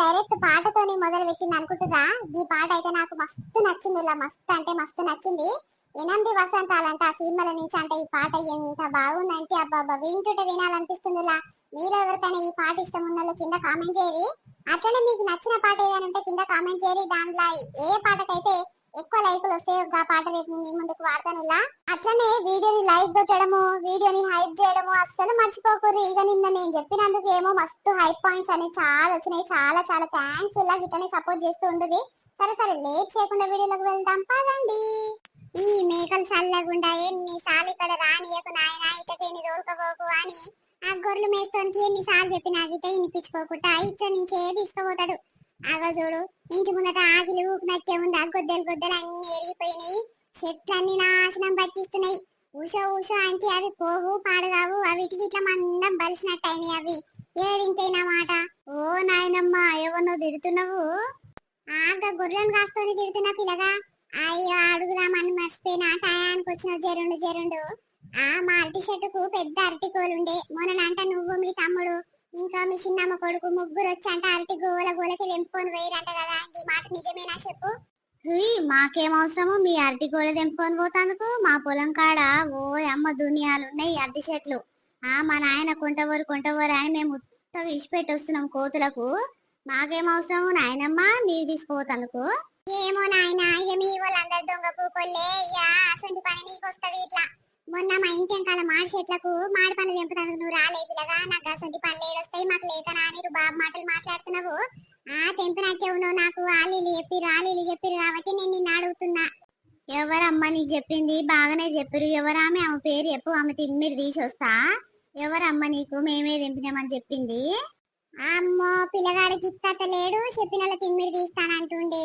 Direct పాటతోని మొదలు పెట్టింది అనుకుంటురా ఈ పాట అయితే నాకు మస్తు నచ్చింది ఇలా మస్తు అంటే మస్తు నచ్చింది. ఎనిమిది వసంతాలంటే ఆ సినిమాల నుంచి అంటే ఈ పాట ఎంత బాగుందంటే అబ్బాబ్బా వింటుంటే వినాలనిపిస్తుంది ఇలా మీరు ఎవరికైనా ఈ పాట ఇష్టం ఉన్న కింద కామెంట్ చేయరి అట్లనే మీకు నచ్చిన పాట ఏదైనా ఉంటే కింద కామెంట్ చేయరి దాంట్లో ఏ పాటకైతే ఎక్కువ లైకులు వస్తే ఆ పాట రేపు నేను ముందుకు వాడతాను ఇలా. అట్లనే వీడియోని లైక్ కొట్టడము వీడియోని హైప్ చేయడము అస్సలు మర్చిపోకూరు ఇక నిన్న నేను చెప్పినందుకు ఏమో మస్తు హైప్ పాయింట్స్ అనేవి చాలా వచ్చినాయి. చాలా చాలా థ్యాంక్స్ ఇలా ఇట్లనే సపోర్ట్ చేస్తూ ఉండదు. సరే సరే లేట్ చేయకుండా వీడియోలోకి వెళ్దాం. పదండి. ఈ మేకలు చల్లగుండా ఎన్నిసార్లు ఇక్కడ రానియకు నాయన ఇటకేని దొరకపోకు అని. ఆ గొర్రెలు మేస్తానికి ఎన్నిసార్లు చెప్పినా గిట్ట వినిపించుకోకుండా ఇచ్చ నుంచే తీసుకుపోతాడు. ఆగో చూడు ఇంటి ముందట ఆగిలి ఊకినట్టే ఉంది. ఆ గొద్దెలు గొద్దెలు అన్ని ఎరిగిపోయినాయి. చెట్లన్నీ నాశనం పట్టిస్తున్నాయి. ఉషో ఉషో అంటే అవి పోవు పాడుగావు. అవిటికి ఇట్లా మందం బలిసినట్టు అయినాయి అవి. ఏడింటైనా మాట? ఓ నాయనమ్మ ఎవరినో తిడుతున్నావు? ఆగ గొర్రెలను కాస్తూనే తిడుతున్నా పిల్లగా. అయ్యో అడుగుదామని మర్చిపోయినా. టయానికి వచ్చిన జరుండు జరుండు. ఆ మా అరటి చెట్టుకు పెద్ద అరటి కోలుండే మొన్న అంట నువ్వు మీ తమ్ముడు. ఇంకా మీ చిన్నమ్మ కొడుకు ముగ్గురు వచ్చి అంట అరటి గోల గోలకి తెంపుకొని పోయిరంట కదా. ఈ మాట నిజమేనా చెప్పు? మాకేం అవసరము మీ అరటి గోల తెంపుకొని పోతాందుకు. మా పొలం కాడ ఓ అమ్మ దునియాలు ఉన్నాయి అరటి చెట్లు. ఆ మా నాయన కొంటవరు కొంటవరు అని మేము ఉత్తగా ఇచ్చిపెట్టి వస్తున్నాం కోతులకు. మాకేం అవసరము నాయనమ్మ మీరు తీసుకుపోతానుకు ఏమో నాయన ఇక మీ వాళ్ళందరు దొంగ పూకొల్లే ఇక అసలు పని మీకు వస్తది ఇట్లా. మొన్న మా ఇంటి వెనకాల మాడి చెట్లకు మాడి పనులు తెంపుతాను నువ్వు రాలే పిల్లగా నాకు అసలు పనులు ఏడొస్తాయి మాకు లేకనా అని నువ్వు బాబు మాటలు మాట్లాడుతున్నావు. ఆ తెంపినట్టే ఉన్నావు నాకు. ఆలీలు చెప్పిరు ఆలీలు చెప్పిరు కాబట్టి నేను నిన్ను అడుగుతున్నా. ఎవరమ్మా నీకు చెప్పింది? బాగానే చెప్పిరు ఎవరామె ఆమె పేరు చెప్పు. ఆమె తిమ్మిరి తీసి వస్తా. ఎవరమ్మ నీకు? మేమే తెంపినామని చెప్పింది. అమ్మో పిల్లగాడికి ఇక్కత లేడు. చెప్పిన తిమ్మిడి తీస్తానంటుండే.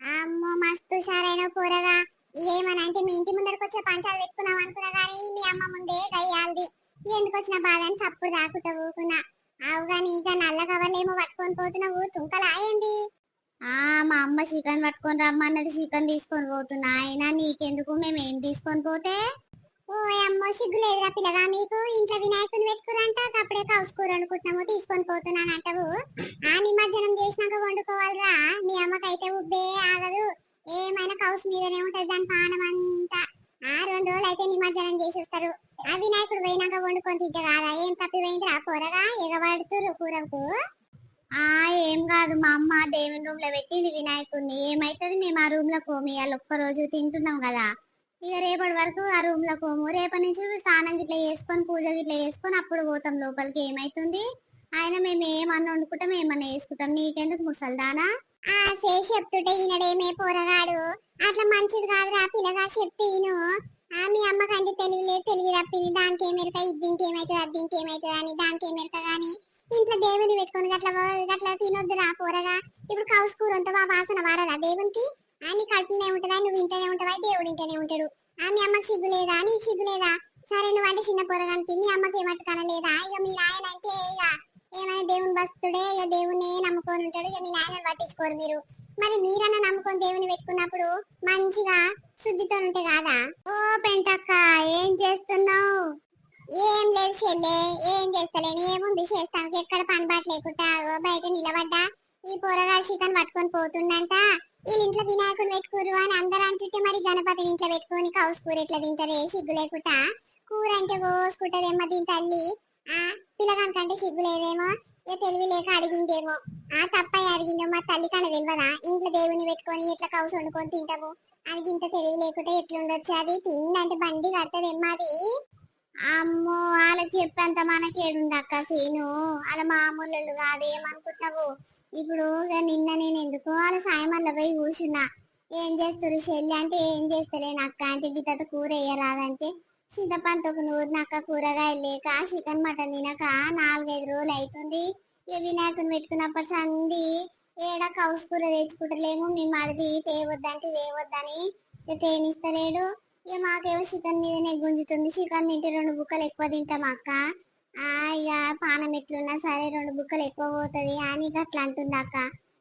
అమ్మో మస్తు షారైన కూరగా. ఏమనంటే మీ ఇంటి ముందరకు వచ్చే పంచాలు పెట్టుకున్నాం అనుకున్నా కానీ మీ అమ్మ ముందే గయ్యాలది. ఎందుకు వచ్చిన బాధ అని చప్పుడు రాకుండా ఊకున్నా అవు గాని ఇక నల్ల కవర్లేమో పట్టుకొని పోతున్నావు. తుంకలాయండి ఆ మా అమ్మ చికెన్ పట్టుకొని రమ్మన్నది చికెన్ తీసుకొని పోతున్నా. అయినా నీకెందుకు? మేము ఏం తీసుకొని పోతే? ఓ అమ్మో సిగ్గులేదురా పిల్లగా మీకు ఇంట్లో వినాయకుని పెట్టుకురంట. అప్పుడే కౌసు కూర తీసుకొని పోతున్నాను అంటావు ఆ నిమజ్జనం చేసినాక వండుకోవాలిరా. మీ అమ్మకైతే ఉబ్బే ఆగదు. ఏమైనా కౌస్ మీదనే ఉంటది దాని పానం అంతా ఆ రెండు రోజులు అయితే నిమజ్జనం చేసేస్తారు. ఆ వినాయకుడు పోయినాక వండుకొని తింటే కాదా? ఏం తప్పిపోయిందిరా కూరగా ఎగబడుతురు కూరకు. ఆ ఏం కాదు మా అమ్మ దేవుని రూమ్లో పెట్టింది వినాయకుడిని. ఏమైతుంది మేము ఆ రూమ్లో కోమి వాళ్ళు ఒక్క రోజు తింటున్నాం కదా. ఇక రేపటి వరకు ఆ రూమ్లో కోము రేపటి నుంచి స్నానం గిట్ల చేసుకొని పూజ గిట్లా చేసుకొని అప్పుడు పోతాం లోపలికి. ఏమైతుంది? ఆయన మేము ఏమన్నా వండుకుంటాం ఏమన్నా వేసుకుంటాం. నీకెందుకు ముసల్దానా ఆ సే చెప్తుంటే ఈయనడేమే పోరగాడు. అట్లా మంచిది కాదురా పిల్లగా చెప్తే ఈయను ఆ మీ అమ్మకంటే తెలివి లేదు తెలివి తప్పింది. దానికి ఏమెరక ఇది ఏమైతుంది అది ఏమైతుంది అని దానికి ఏమెరక గాని ఇంట్లో దేవుని పెట్టుకొని గట్ల గట్ల తినొద్దురా పోరగా. ఇప్పుడు కౌసు కూర అంతా వాసన వాడదా దేవునికి? అని కడుపులోనే ఉంటదా? నువ్వు ఇంటనే ఉంటావా? దేవుడు ఇంటనే ఉంటాడు. ఆ మీ అమ్మకి సిగ్గు లేదా? నీకు సిగ్గు లేదా? సరే నువ్వు అంటే చిన్న పోరగానికి మీ అమ్మకి ఏమట్టుకన లేదా ఇక మీ నాయన అంటే ఇక ఏమైనా దేవుని భక్తుడే ఇక దేవుని నమ్ముకొని ఉంటాడు. ఇక మీ నాయన పట్టించుకోరు మీరు. మరి మీరన్నా నమ్ముకొని దేవుని పెట్టుకున్నప్పుడు మంచిగా శుద్ధితో ఉంటే కాదా? ఓ పెంటక్క ఏం చేస్తున్నావు? ఏం లేదు చెల్లే ఏం చేస్తలేను ఏముంది చేస్తాను ఎక్కడ పని బాట లేకుండా ఓ బయట నిలబడ్డా ఈ పోరగాడు చికెన్ పట్టుకొని పోతుందంట వీళ్ళ ఇంట్లో వినాయకుడు పెట్టుకోరు అని అందరూ అంటుంటే మరి గణపతిని ఇంట్లో పెట్టుకొని కౌసు కూర ఎట్లా తింటారే సిగ్గు లేకుండా కూర అంటే కోసుకుంటదేమో దీని తల్లి. ఆ పిల్లగానికంటే సిగ్గు లేదేమో తెలివి లేక అడిగిందేమో. ఆ తప్పై అడిగిందో మా తల్లి కన్నా తెలియదా ఇంట్లో దేవుని పెట్టుకొని ఇట్లా కౌసు వండుకొని తింటాము అది ఇంత తెలివి లేకుంటే ఎట్లుండొచ్చు అది? తిండంటే బండి కడతదేమ్మా అది అమ్మో వాళ్ళకి చెప్పేంత మనకేడుంది అక్క సీను. వాళ్ళ మామూలు కాదు ఏమనుకుంటున్నావు ఇప్పుడు నిన్న నేను ఎందుకు వాళ్ళ సాయమల్ల పోయి కూర్చున్నా ఏం చేస్తారు చెల్లి అంటే ఏం చేస్తలేను అక్క. అంటే గీతతో కూర వేయరాదంటే చింతపంతకు నూరు నక్క కూరగాయలు లేక చికెన్ మటన్ తినక నాలుగైదు రోజులు అవుతుంది ఇక వినాయకుని పెట్టుకున్నప్పటి సంది ఏడ కౌసు కూర తెచ్చుకుంటలేము. మేము అడిది తేవద్దంటే తేవద్దని తేనిస్తలేడు. ఇక మాకేమో చికెన్ మీదనే గుంజుతుంది. చికెన్ తింటే రెండు బుక్కలు ఎక్కువ తింటాం అక్క. ఇక పానం ఎట్లున్నా సరే రెండు బుక్కలు ఎక్కువ పోతుంది అని ఇక అట్లా అంటుంది అక్క.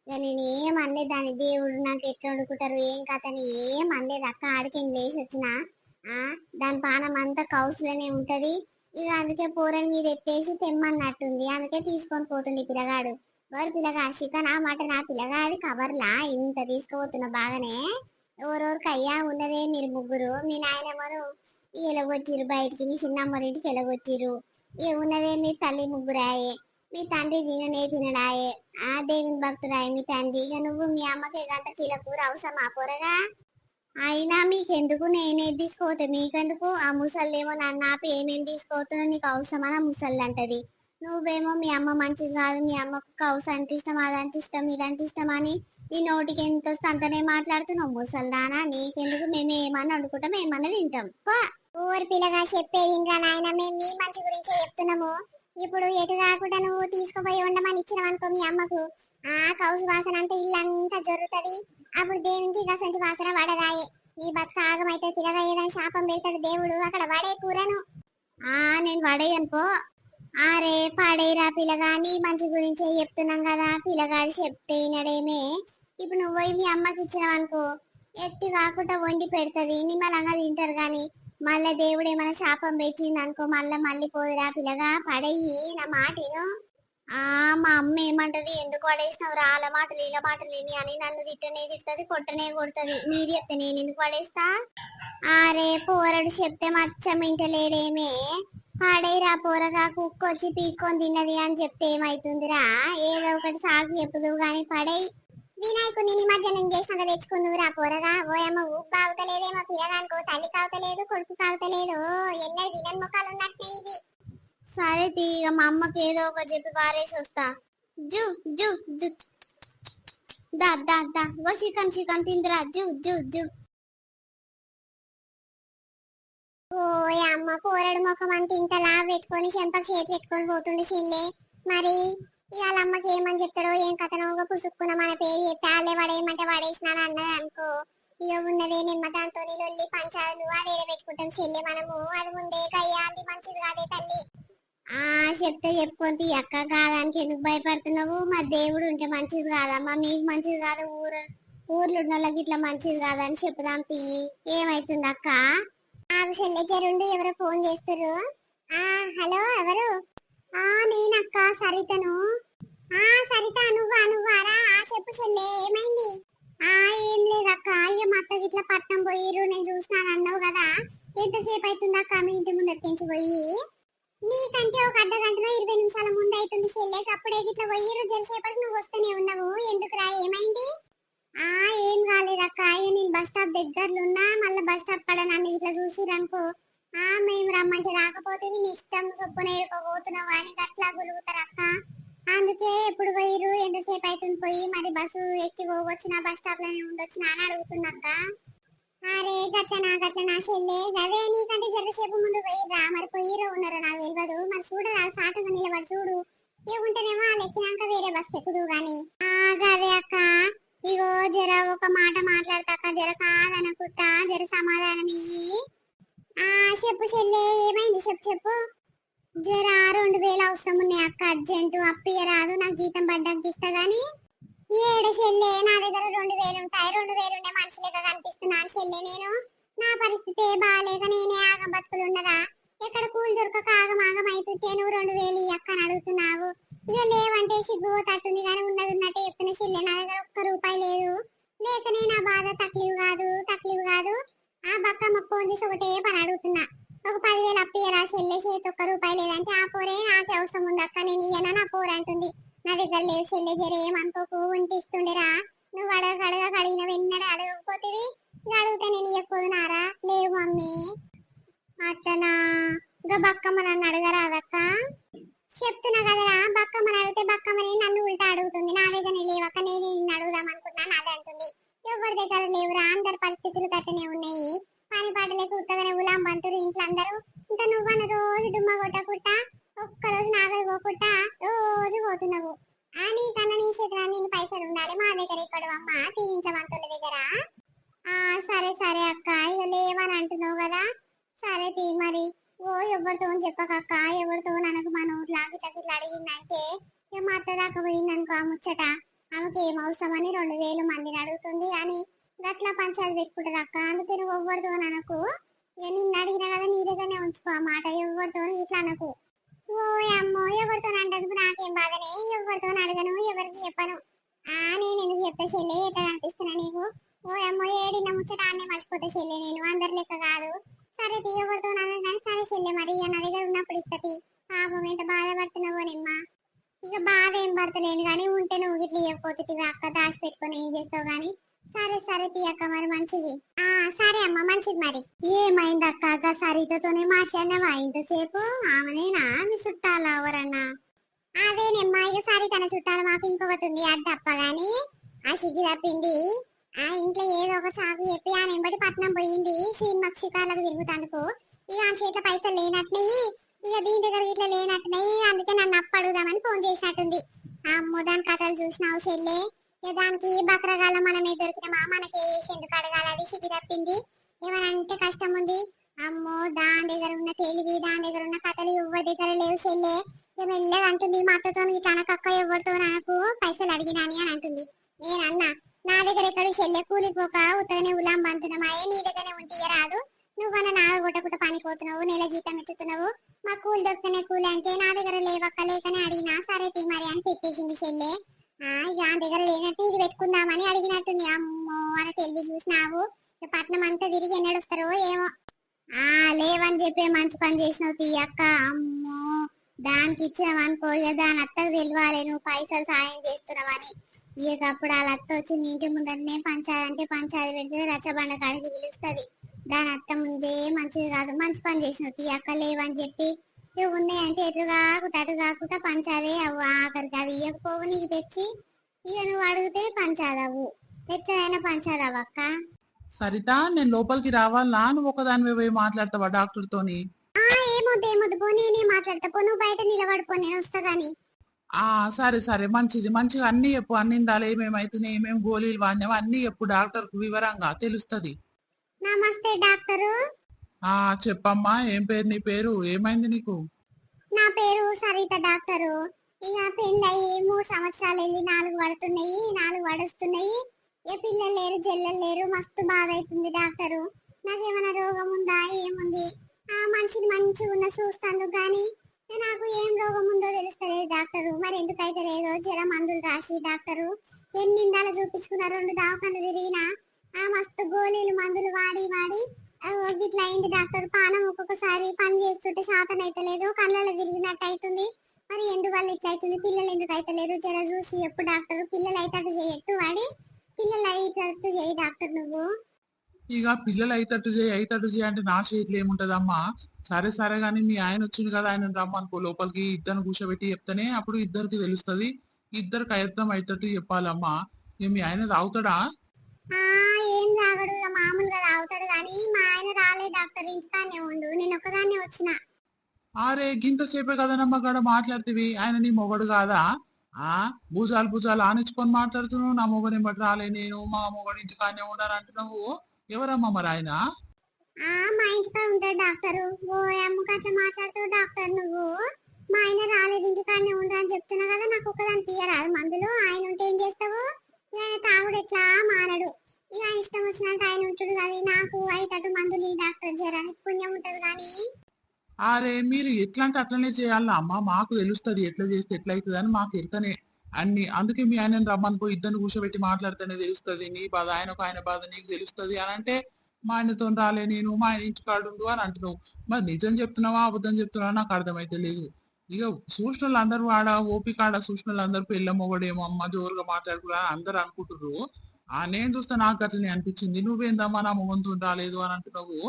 ఇక నేను ఏం అనలేదు దాని దేవుడు నాకు ఎట్లా వండుకుంటారు? ఏం కథని ఏం అనలేదు అక్క. ఆడికి లేచి వచ్చిన దాని పానం అంతా కౌసులోనే ఉంటది. ఇక అందుకే పోరని మీద ఎత్తేసి తెమ్మన్నట్టుంది. అందుకే తీసుకొని పోతుంది పిల్లగాడు. వారు పిల్లగా చికెన్ ఆ మటన్ నా పిల్లగా అది కవర్లా? ఇంత తీసుకుపోతున్నా బాగానే? ఎవరెవరికి అయ్యా? ఉన్నదే మీరు ముగ్గురు. మీ నాయనమ్మను ఎలగొట్టిరు బయటికి. మీ చిన్నమ్మ ఇంటికి ఎలగొట్టిరు ఇక ఉన్నదే మీ తల్లి ముగ్గురాయే. మీ తండ్రి తిననే తినడాయే. ఆ దేవుని భక్తుడాయే మీ తండ్రి. ఇక నువ్వు మీ అమ్మకి గంట కిలో కూర అవసరమా కూరగా అయినా మీకెందుకు నేనే తీసుకోతే మీకెందుకు? ఆ ముసళ్ళేమో నన్ను ఆపి ఏమేమి తీసుకోతున్నా నీకు అవసరమని ఆ ముసళ్ళు అంటది నువ్వేమో మీ అమ్మ మంచిది కాదు మీ అమ్మకు కౌస్ అంటే ఇష్టం అదంటే ఇష్టం ఇదంటే ఇష్టం అని ఈ నోటికి ఎంత వస్తే అంతనే మాట్లాడుతున్నావు? ముసల్దానా? నీకెందుకు? మేము ఏమన్నా అనుకుంటాం ఏమన్నా తింటాం. ఊరి పిల్లగా చెప్పేది ఇంకా నాయన మేము మీ మంచి గురించే చెప్తున్నాము. ఇప్పుడు ఎటు కాకుండా నువ్వు తీసుకుపోయి ఉండమని ఇచ్చినావు అనుకో మీ అమ్మకు. ఆ కౌసు వాసన అంతా ఇల్లంతా జరుగుతుంది అప్పుడు దేవునికి గసంటి వాసన పడదాయే నీ బతుక ఆగమైతే పిల్లగా ఏదైనా శాపం పెడతాడు దేవుడు. అక్కడ వడే కూరను. ఆ నేను వడేయనుకో పో. అరే పడేరా పిల్లగా నీ మంచి గురించే చెప్తున్నాం కదా. పిల్లగాడు చెప్తే నడేమే ఇప్పుడు నువ్వు మీ అమ్మకి ఇచ్చినావు అనుకో ఎట్టి కాకుండా వండి పెడుతుంది. నిమ్మలంగా తింటారు గాని మళ్ళా దేవుడు ఏమైనా శాపం పెట్టింది అనుకో మళ్ళా మళ్ళీ పోదురా పిల్లగా పడేయి నా మాట ఆ మా అమ్మ ఏమంటది? ఎందుకు పడేసినావు? రా అలా మాటలు ఇలా మాటలు ఏమి అని నన్ను తిట్టనే తిడుతుంది కొట్టనే కొడుతుంది. మీరు చెప్తే నేను ఎందుకు పడేస్తా? అరే పోరడు చెప్తే మచ్చం ఇంటలేడేమే పాడేరా పోరగా కుక్కొచ్చి పీక్కొని తిన్నది అని చెప్తే ఏమైతుందిరా? ఏదో ఒకటి సాగు చెప్పుదు గాని పడేయి. వినాయకుని నిమజ్జనం చేసినాక తెచ్చుకుందురా పోరగా. ఓయమ్మ ఉప్పు అవుతలేదేమో పిల్లగానికో తల్లి కావతలేదు కొడుకు కావతలేదు ఎన్నో తినని ముఖాలు ఉన్నట్టే ఇది. సరే తీగ మా అమ్మకి ఏదో ఒకటి చెప్పి పారేసి వస్తా. జు జు జు. దా దా దా. గో చికెన్ చికెన్ తిందిరా. జు జు జు. ఓ అమ్మ పోరడు ముఖం అంత ఇంతలా పెట్టుకొని చెంపకు చేతి పెట్టుకొని పోతుండే చెల్లే. మరి ఇవాళ అమ్మకి ఏమని చెప్తాడో ఏం కథనో ఒక పుసుక్కున మన పేరు చెప్పి వాళ్ళే పడేయమంటే పడేసినాను అన్నది అనుకో. ఇక ఉన్నదే నిమ్మ దాంతో లొల్లి పంచాలు అదే పెట్టుకుంటాం చెల్లి మనము. అది ముందే కయ్యాలి మంచిది కాదే తల్లి. ఆ చెప్తే చెప్పుకొని అక్క కాదానికి ఎందుకు భయపడుతున్నావు? మా దేవుడు ఉంటే మంచిది కాదమ్మా మీకు మంచిది కాదు? ఊరు ఊర్లో ఉన్న వాళ్ళకి ఇట్లా మంచిది కాదని చెప్పుదాం తీ. ఏమైతుంది అక్క? నాకు చెల్లె జరుండు ఎవరో ఫోన్ చేస్తారు ఆ హలో ఎవరు? ఆ నేనక్క సరితను. ఆ సరిత నువ్వా నువ్వారా? ఆ చెప్పు చెల్లె ఏమైంది? ఆ ఏం లేదక్క అయ్యో మా అత్తకి ఇట్లా పట్నం పోయిర్రు. నేను చూసినాను అన్నావు కదా. ఎంతసేపు అవుతుంది అక్క మీ ఇంటి ముందరికించి పోయి? నీకంటే ఒక అర్ధ గంటలో ఇరవై నిమిషాల ముందు అవుతుంది చెల్లెకి అప్పుడే ఇట్లా పోయిరు జరసేపటికి నువ్వు వస్తూనే ఉన్నావు. ఎందుకురా ఏమైంది? ఆ ఏం కాలేదక్క అయ్యో నేను బస్ స్టాప్ దగ్గరలో ఉన్నా మళ్ళీ బస్ స్టాప్ కడ నన్ను ఇట్లా చూసిరనుకో. ఆ మేము రమ్మంటే రాకపోతే నేను ఇష్టం చొప్పున ఏడుకోబోతున్నావు అని గట్లా గులుగుతారు అక్క. అందుకే ఎప్పుడు పోయిరు ఎంతసేపు అవుతుంది పోయి? మరి బస్సు ఎక్కి పోవచ్చునా? బస్ స్టాప్లోనే ఉండొచ్చునా అని అడుగుతున్నక్క అరే గట్లనా గట్లనా చెల్లే. అదే నీకంటే జరసేపు ముందు పోయిర్రా మరి పోయిరో ఉన్నారో నాకు తెలియదు మరి చూడరా సాటగా నిలబడి చూడు. ఏముంటేనేమో వాళ్ళు ఎక్కినాక వేరే బస్ ఎక్కుదు గాని. ఆ గదే అక్క. ఇగో జర ఒక మాట మాట్లాడతాక జర కాదనుకుంటా జర సమాధానం ఇయ్యి ఆ చెప్పు చెల్లే. ఏమైంది చెప్పు చెప్పు. జర రెండు వేలు అవసరం ఉన్నాయి అక్క. అర్జెంటు అప్పియరాదు నాకు జీతం పడ్డానికి ఇస్తా గానీ. ఏడు చెల్లె నా దగ్గర రెండు వేలు ఉంటాయి రెండు వేలు ఉండే మనిషి కనిపిస్తున్నాను చెల్లె నేను. నా పరిస్థితి బాగాలేక నేనే ఆగం బతుకులు ఉన్నదా ఎక్కడ కూలి దొరకక ఆగం ఆగం అవుతుంటే నువ్వు రెండు వేలు ఈ అని అడుగుతున్నావు. ఇక లేవంటే సిగ్గు తట్టుంది కానీ ఉన్నది ఉన్నట్టే చెప్తున్న చెల్లె నా దగ్గర ఒక్క రూపాయి లేదు. లేకనే నా బాధ తక్లీఫ్ కాదు తక్లీఫ్ కాదు. ఆ బక్క మొక్క చేసి ఒకటే పని అడుగుతున్నా. ఒక పదివేలు అప్పియరా చెల్లె చేతి ఒక్క రూపాయి లేదంటే ఆ పోరే నాకు అవసరం ఉంది అక్క నేను ఇయ్యనా నా పోరంటుంది అంటుంది. నా దగ్గర లేవు చెల్లె జర ఏమనుకోకు ఉంటే నువ్వు అడగ అడగ అడిగిన వెన్నడ అడగకపోతేవి అడుగుతా అడిగితే నేను ఇయ్యకపోదునారా లేవు మమ్మీ. అట్లనా ఇంకా బక్కమ్మ నన్ను అడగరా అదక్క. చెప్తున్నా కదరా బక్కమ్మని అడిగితే బక్కమ్మని నన్ను ఉల్టా అడుగుతుంది. నా దగ్గర లేవక్క నేను నిన్ను అడుగుదాం అనుకున్నాను అదే అంటుంది. ఎవరి దగ్గర లేవురా? అందరి పరిస్థితులు గట్టనే ఉన్నాయి. పని పాటలేక ఉత్తగానే ఉలాం బంతురు ఇంట్లో అందరూ. ఇంకా నువ్వన్న రోజు డుమ్మ కొట్టకుట్టా? ఒక్క రోజు నాగలు పోకుండా రోజు పోతున్నావు. ఆ నీకన్నా నీ చేతిలో నేను పైసలు ఉండాలి. మా దగ్గర ఇక్కడ అమ్మ తీయించమంతుల దగ్గర. ఆ సరే సరే అక్క ఇక లేవని అంటున్నావు కదా. సరే తీ మరి. ఓ ఎవరితో చెప్పకక్క ఎవరితో నాకు మన ఊర్లోకి గిట్ల అడిగిందంటే ఇక మా అత్త దాకా పోయిందనుకో ఆ ముచ్చట. ఆమెకి ఏం అవసరం అని రెండు వేలు మందిని అడుగుతుంది అని గట్లా పంచాయతీ పెట్టుకుంటారు అక్క. అందుకే నువ్వు ఎవరితో అనకు. ఇక నిన్ను అడిగినా కదా నీ దగ్గరనే ఉంచుకో ఆ మాట. ఎవరితో ఇట్లా అనకు. ఓ అమ్మో ఎవరితో అంటందుకు నాకేం బాధనే ఎవరితో అడగను ఎవరికి చెప్పను. ఆ నేను ఎందుకు చెప్తా చెల్లె? ఎట్లా అనిపిస్తున్నా నీకు? ఓ అమ్మో ఏడిన ముచ్చట అన్నీ మర్చిపోతే చెల్లె నేను. అందరి లెక్క కాదు. సరే తీ ఎవరితో కానీ సరే చెల్లె మరి ఇక నా దగ్గర ఉన్నప్పుడు ఇస్తతి పాపం ఎంత బాధపడుతున్నావో నిమ్మా. ఇక బాధ ఏం పడతలేను కానీ ఉంటే నువ్వు ఇట్లా ఇవ్వకపోతే అక్క దాచి పెట్టుకొని ఏం చేస్తావు కానీ? సరే సరే తీయక్క మరి మంచిది. ఆ సరే అమ్మ మంచిది మరి. ఏమైంది అక్క? అక్క సరితతోనే మాట్లాడినవా? ఇంతసేపు ఆమెనేనా? మీ చుట్టాలా ఎవరన్నా? అదేనమ్మా ఇక సరే తన చుట్టాలు మాకు ఇంకొకటి అది తప్ప గాని ఆ సిగ్గి తప్పింది. ఆ ఇంట్లో ఏదో ఒక సాగు చెప్పి ఆ నెంబడి పట్నం పోయింది. సినిమాకి షికార్లకు తిరుగుతందుకు. ఇక ఆ చేతిలో పైసలు లేనట్టున్నాయి ఇక దీని దగ్గర ఇట్లా లేనట్టున్నాయి అందుకే నన్ను అప్పు అడుగుదామని ఫోన్ చేసినట్టుంది. ఆ అమ్మో దాని కథలు చూసినావు చెల్లే. దానికి బక్రగాల మనమే దొరికినమా? మనకి ఎందుకు అడగాలి అది సిగ్గు తప్పింది. ఏమనంటే కష్టం ఉంది. అమ్మో దాని దగ్గర ఉన్న తెలివి దాని దగ్గర ఉన్న కథలు ఎవరి దగ్గర లేవు చెల్లె. మెల్లగా అంటుంది మా అత్తతో ఇట్లా అనకక్క ఎవరితో నాకు పైసలు అడిగినాని అని అంటుంది. నేను అన్నా నా దగ్గర ఎక్కడ చెల్లె? కూలిపోక ఉత్తగానే ఉలాం బంతునమాయే నీ దగ్గరనే ఉంటే రాదు. నువ్వన్న నాగ గుట్టకుట పనిపోతున్నావు నెల జీతం ఎత్తుతున్నావు. మా కూలి దొరికితేనే కూలి అంటే నా దగ్గర లేవక్క లేకనే అడిగినా. సరే తీ మరి అని పెట్టేసింది చెల్లె. ఇక ఆ దగ్గర లేనట్టు ఇది పెట్టుకుందామని అడిగినట్టుంది. అమ్మో అని తెలివి చూసినావు? పట్నం అంతా తిరిగి ఎన్నడొస్తారో ఏమో. ఆ లేవని చెప్పే మంచి పని చేసినావు తీయక్క అమ్మో దానికి ఇచ్చినావనుకో ఇక దాని అత్తకు తెలియాలి. నువ్వు పైసలు సాయం చేస్తున్నావని. ఇక అప్పుడు వాళ్ళ అత్త వచ్చి మీ ఇంటి ముందరనే పంచాలంటే అంటే పంచాది పెడితే రచ్చబండ కాడికి పిలుస్తుంది. దాని అత్త ముందే మంచిది కాదు. మంచి పని చేసినావు తీయక్క లేవని చెప్పి ఇక ఉన్నాయంటే ఎటు కాకుండా అటు కాకుండా పంచాదే అవ్వు. ఆఖరికి అది ఇవ్వకపోవు నీకు తెచ్చి. ఇక నువ్వు అడిగితే పంచాదవు ఎట్లయినా పంచాదవు అక్క. సరిత నేను లోపలికి రావాలా? నువ్వు ఒకదానివే పోయి మాట్లాడతావా డాక్టర్ తోని? ఏమొద్దు ఏమొద్దు. పో నేనే మాట్లాడతా. పో నువ్వు బయట నిలబడిపో నేను వస్తా గాని. ఆ సరే సరే. మంచిది మంచిగా అన్ని చెప్పు. అన్ని ఇందాలు ఏమేమైతున్నాయి ఏమేమి గోళీలు వాడినావు అన్ని చెప్పు డాక్టర్ వివరంగా. తెలుస్తది. నమస్తే డాక్టరు. ఆ చెప్పమ్మా ఏం పేరు నీ పేరు? ఏమైంది నీకు? నా పేరు సరిత డాక్టరు. ఇక పెళ్ళయి మూడు సంవత్సరాలు వెళ్ళి నాలుగు పడుతున్నాయి నాలుగు పడుస్తున్నాయి. ఏ పిల్లలు లేరు జల్లలు లేరు మస్తు బాధ అవుతుంది డాక్టరు. నాకేమైనా రోగం ఉందా ఏముంది? ఆ మనిషిని మంచిగా ఉన్న చూస్తాను కానీ నాకు ఏం రోగం ఉందో తెలుస్తలేదు డాక్టరు. మరి ఎందుకైతే లేదో జర మందులు రాసి డాక్టరు ఎన్ని ఇందాలు చూపించుకున్నా రెండు దావకాలు తిరిగినా ఆ మస్తు గోళీలు మందులు వాడి వాడి ఇట్లా అయింది డాక్టర్? పానం ఒక్కొక్కసారి పని చేస్తుంటే శాతం అయితే లేదు కళ్ళలో తిరిగినట్టు అవుతుంది మరి ఎందువల్ల ఇట్లా అవుతుంది పిల్లలు ఎందుకు అయితే లేరు జర చూసి ఎప్పుడు డాక్టర్. పిల్లలు అయితే చేయట్టు వాడి. పిల్లలు అయితే చేయి డాక్టర్ నువ్వు. ఇక పిల్లలు అయితట్టు చేయి అయితట్టు చేయి అంటే నా చేతిలో ఏముంటదమ్మా? సరే సరే కానీ మీ ఆయన వచ్చింది కదా ఆయన రమ్మనుకో. లోపలికి ఇద్దరు కూర్చోబెట్టి చెప్తేనే అప్పుడు ఇద్దరికి తెలుస్తుంది. ఇద్దరికి అర్థం అయితట్టు చెప్పాలమ్మా. మీ ఆయన తాగుతాడా? ఏం తాగడు మామూలుగా తాగుతాడు కానీ మా ఆయన రాలే డాక్టర్ ఇంటికానే ఉండు నేను ఒక్కదాన్నే వచ్చిన. అరే గింత సేపే కదనమ్మా గడ మాట్లాడుతీవి ఆయన నీ మొగడు కాదా? ఆ భుజాలు భుజాలు ఆనించుకొని మాట్లాడుతున్నావు నా మొగని బట్టి రాలే నేను మా మొగడు ఇంటికానే ఉండాలని అంటున్నావు ఎవరమ్మా మరి ఆయన? ఆ మా ఇంటికాడ ఉంటాడు డాక్టరు. అరే మీరు ఎట్లా అంటే అట్లనే చేయాలా? అమ్మా మాకు తెలుస్తది ఎట్లా చేస్తే ఎట్లా అవుతుంది అని మాకు ఎరకనే అన్ని. అందుకే మీ ఆయన పోయి ఇద్దరిని కూర్చోబెట్టి మాట్లాడితేనే తెలుస్తది. నీ బాధ ఆయనకు ఆయన బాధ నీకు తెలుస్తది అని అంటే మా ఆయనతో రాలే నేను మా ఆయన ఇంటికాడు ఉండు అని అంటున్నావు. మరి నిజం చెప్తున్నావా అబద్ధం చెప్తున్నావా? నాకు అర్థమైతే లేదు. ఇక సూచనలు అందరూ ఆడ ఓపిక ఆడ సూచనలు అందరూ పెళ్ళ మొగడేమో అమ్మ జోరుగా మాట్లాడుకున్నా అందరు అనుకుంటుర్రు. ఆ నేను చూస్తే నాకు అట్లనే అనిపించింది. నువ్వేందమ్మా నా మొగంతో రాలేదు అని అంటున్నావు.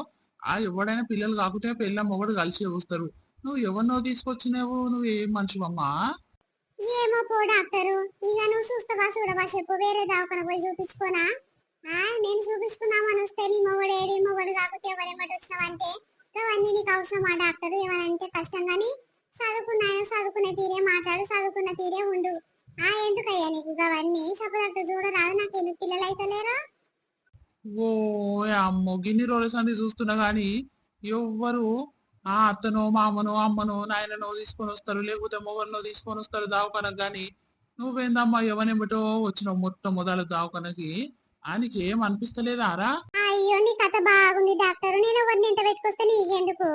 ఆ ఎవడైనా పిల్లలు కాకుంటే పిల్లలు మొగడు కలిసి వస్తారు. నువ్వు ఎవరినో తీసుకొచ్చినావు నువ్వు ఏం మనిషివమ్మా? ఏమో పో డాక్టరు. ఇక నువ్వు చూస్తావా చూడవా చెప్పు వేరే దావకన పోయి చూపించుకోనా? ఆ నేను చూపించుకుందామని వస్తే నీ మొగడు ఏడి? మొగడు కాకపోతే ఎవరెమ్మటి వచ్చినావంటే అవన్నీ నీకు అవసరమా డాక్టర్? ఏమనంటే కష్టం కానీ చదువుకున్న ఆయన చదువుకున్న తీరే మాట్లాడు చదువుకున్న తీరే ఉండు. ఆ ఎందుకయ్యా నీకు అవన్నీ? సపదత్త చూడరాదు నాకు ఎందుకు పిల్లలు అయితే లేరా ఓ అమ్మో గిన్ని రోజుల సంది చూస్తున్నా గాని ఎవ్వరు ఆ అత్తనో మామనో అమ్మనో నాయననో తీసుకొని వస్తారు లేకపోతే మొగరినో తీసుకొని వస్తారు దావకనకు గాని నువ్వేందమ్మా ఎవనెమ్మటో వచ్చినావు మొత్తం మొదల దావకనకి? ఆయనకి ఏం అనిపిస్తలేదారా అయ్యో నీ కథ బాగుంది డాక్టర్. నేను ఎవరిని ఇంట పెట్టుకొస్తే నీకెందుకు?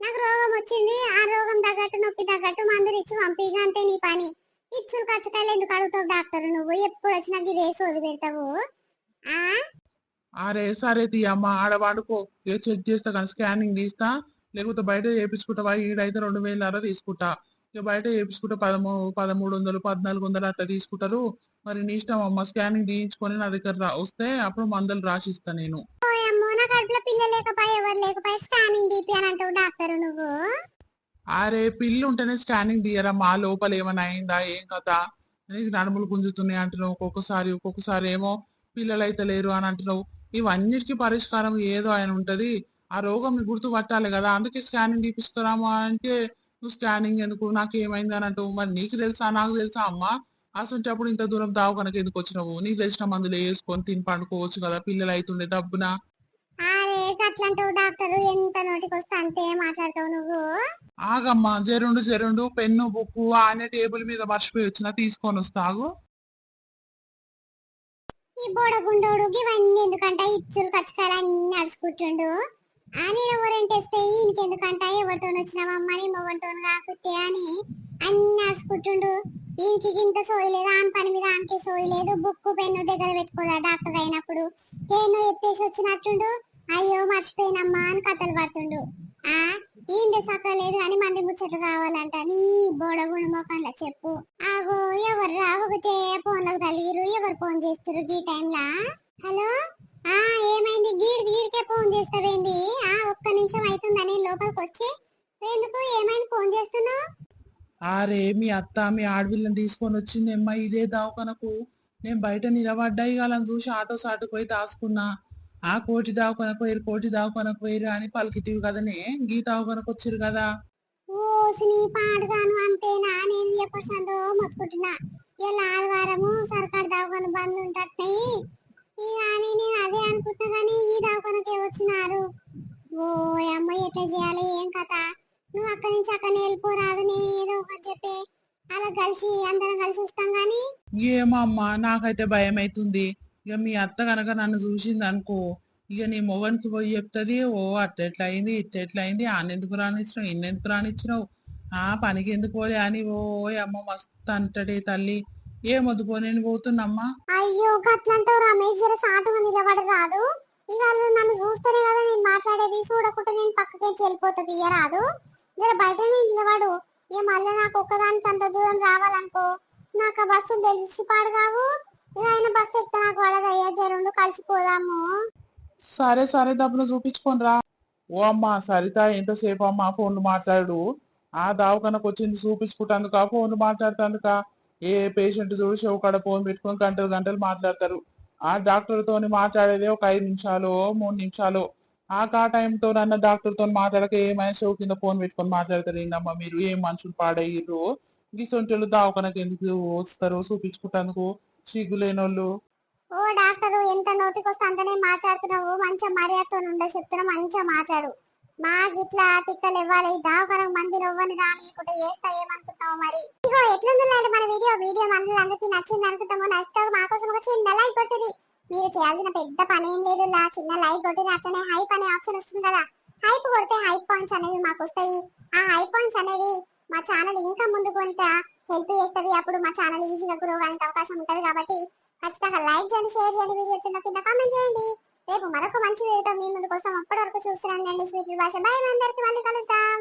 నాకు రోగం వచ్చింది ఆ రోగం తగ్గట్టు నొప్పి తగ్గట్టు మందులు ఇచ్చి పంపిగా అంతే నీ పని. ఇచ్చులు ఖర్చుకాయలు ఎందుకు అడుగుతావు డాక్టర్ నువ్వు? ఎప్పుడు వచ్చినా గిదే సోది పెడతావు? ఆ? అరే సరే తీయమ్మ ఆడ వాడుకో. ఏ చెక్ చేస్తా కానీ స్కానింగ్ తీస్తా. లేకపోతే బయట చేయించుకుంటావా ఈడైతే రెండు వేలన్నర తీసుకుంటా. ఇక బయట చేయించుకుంటే పదమూ పదమూడు వందలు పద్నాలుగు వందలు అట్లా తీసుకుంటారు. మరి నీ ఇష్టం అమ్మ స్కానింగ్ తీయించుకొని నా దగ్గర రా వస్తే అప్పుడు మందులు రాసిస్తా నేను. అరే పిల్లు ఉంటేనే స్కానింగ్ తీయరా మా లోపల ఏమైనా అయిందా ఏం కదా నడుములు గుంజుతున్నాయి అంటున్నావు ఒక్కొక్కసారి ఒక్కొక్కసారి ఏమో పిల్లలు అయితే లేరు అని అంటున్నావు. ఇవన్నిటికీ పరిష్కారం ఏదో ఆయన ఉంటది. ఆ రోగం ని గుర్తుపట్టాలి కదా. అందుకే స్కానింగ్ తీపిస్తారామా అంటే నువ్వు స్కానింగ్ ఎందుకు? నాకు ఏమైంది అని అంటావు. మరి నీకు తెలుసా? నాకు తెలుసా? అమ్మా అసలు ఇంత దూరం దావకనకి ఎందుకు వచ్చినావు? నీకు తెలిసిన మందులు వేసుకొని తిని పండుకోవచ్చు కదా. పిల్లలు అవుతుండే దబ్బున. అరే అట్లంటావు డాక్టర్ ఎంత నోటికి వస్తే అంతే మాట్లాడతావు నువ్వు. ఆగమ్మా జరుండు జరుండు పెన్ను బుక్కు ఆనే టేబుల్ మీద మర్చిపోయి వచ్చిన తీసుకొని వస్తాగు ఈ బోడగుండోడు ఇవన్నీ ఎందుకంట? ఇచ్చులు కచ్చకాయలు అన్ని నడుచుకుంటుండు. ఆ నేను ఎవరంటేస్తే ఈయనకి ఎందుకంట ఎవరితో వచ్చినావమ్మా నీ మొగడితో కాకుట్టే అని అన్ని నడుచుకుంటుండు. ఈయనకి ఇంత సోయలేదు ఆమె పని మీద ఆమెకి సోయలేదు బుక్కు పెన్ను దగ్గర పెట్టుకోడా? డాక్టర్ అయినప్పుడు. పెన్ను ఎత్తేసి వచ్చినట్టుండు. అయ్యో మర్చిపోయినమ్మా అని కథలు పడుతుండు. ఆ? ఏంటి సక్కలేదు అని మంది ముచ్చట్లు కావాలంట. నీ బోడగుండు మొఖంలో చెప్పు. ఆగో ఎవరు రా ఒకటే ఫోన్లకు తల్లిరు. ఎవరు ఫోన్ చేస్తారు ఈ టైంలా? హలో? ఆ ఏమైంది? గీడి గీడికే ఫోన్ చేస్తావేంది ఆ ఒక్క నిమిషం అవుతుందని లోపలికి వచ్చి? ఎందుకు? ఏమైంది? ఫోన్ చేస్తున్నావు? అరే మీ అత్త మీ ఆడపిల్లని తీసుకొని వచ్చింది. అమ్మా ఇదే దావకనకు. నేను బయట నిలబడ్డా ఇక వాళ్ళని చూసి ఆటో సాటుకు పోయి దాచుకున్నా. ఆ కోటి దావకనకు పోయిరు కోటి దావకనకు పోయిరు అని పలికితివి కదనే గీ దావకనకు వచ్చిరు కదా? ఓసిని పాడుగాను అంతేనా? నేను ఎప్పుడు సందో మొత్తుకుంటున్నా. ఇలా ఆదివారము సర్కార్ దవాఖాన బంద్ ఉంటున్నాయి ఇక అని నేను అదే అనుకుంటున్నా కానీ ఈ దవాఖానకే వచ్చినారు. ఓ అమ్మ ఎట్లా చేయాలి? ఏం కథ? నువ్వు అక్కడి నుంచి అక్కడ వెళ్ళిపోరాదు నేను ఏదో ఒకటి చెప్పి. అలా కలిసి అందరం కలిసి వస్తాం కానీ ఏమో అమ్మా నాకైతే భయం అవుతుంది ఇక మీ అత్త కనుక నన్ను చూసింది అనుకో ఇక నీ మొగనికి పోయి చెప్తుంది ఓ అట్ట ఎట్లా అయింది ఇట్ట ఎట్లా అయింది ఆనెందుకు రానిచ్చినావు ఇన్నెందుకు రానిచ్చినావు ఆ పనికి ఎందుకు పోలే అని ఓ అమ్మ మస్తు అంటడే తల్లి. ఏమొద్దు పో నేను పోతున్నమ్మా. అయ్యో గట్లంటావు రమేష్ జర సాటుగా నిలబడి రాదు. ఇక నన్ను చూస్తేనే కదా నేను మాట్లాడేది చూడకుండా నేను పక్కకి వెళ్ళిపోతుంది ఇయ్య రాదు. జర నేను నిలబడు. ఇక మళ్ళీ నాకు ఒక్కదానికి అంత దూరం రావాలనుకో నాకు ఆ బస్సు తెలిసి పాడు కావు. ఆయన బస్సు ఎక్కితే నాకు పడదయ్యా జరుండు కలిసిపోదాము సరే సరే డబ్బులు చూపించుకొని రా. ఓ అమ్మా సరిత ఎంతసేపు అమ్మా ఫోన్లు మాట్లాడు ఆ దావకనకు వచ్చింది చూపించుకుంటాందుక ఫోన్లు మాట్లాడుతాందుక ఏ పేషెంట్ చూసి ఒక ఫోన్ పెట్టుకొని గంటలు గంటలు మాట్లాడతారు. ఆ డాక్టర్ తోని మాట్లాడేది ఒక ఐదు నిమిషాలు మూడు నిమిషాలు. ఆ కా టైంతో నన్న డాక్టర్తో మాట్లాడక ఏమైనా షో కింద ఫోన్ పెట్టుకొని మాట్లాడతారు. ఏందమ్మా మీరు? ఏం మనుషులు పాడయ్యారు గిసొంటోళ్ళు దావకనకు ఎందుకు వస్తారు? చూపించుకుంటాందుకు సిగ్గులేనోళ్ళు ఓ డాక్టర్ ఎంత నోటికి అంతనే మాట్లాడుతున్నావు. మంచిగా మర్యాదతో ఉండ చెప్తున్నా మంచిగా మాట్లాడు. మా గిట్లా తిక్కలు ఇవ్వాలి దావకరం మంది నవ్వని రానియకుండా చేస్తా ఏమనుకుంటావు మరి? ఇగో ఎట్లుంది మన వీడియో? వీడియో మందులు అందరికీ నచ్చింది అనుకుంటాము నచ్చుతావు మా కోసం ఒక చిన్న లైక్ కొట్టింది మీరు చేయాల్సిన పెద్ద పని ఏం లేదు లా చిన్న లైక్ కొట్టింది అట్లనే హైప్ అనే ఆప్షన్ వస్తుంది కదా. హైప్ కొడితే హైప్ పాయింట్స్ అనేవి మాకు వస్తాయి. ఆ హైప్ పాయింట్స్ అనేవి మా ఛానల్ ఇంకా ముందు కొంత హెల్ప్ చేస్తుంది. అప్పుడు మా ఛానల్ ఈజీగా గ్రో అయ్యే అవకాశం ఉంటుంది కాబట్టి ఖచ్చితంగా లైక్ చేయండి షేర్ చేయండి వీడియో కింద కింద కామెంట్ చేయండి. రేపు మరొక మంచి వీడియోతో మీ ముందు కోసం అప్పటి వరకు చూస్తున్నాను అండి. స్వీట్ భాష బాయ్ అందరికి మళ్ళీ కలుద్దాం.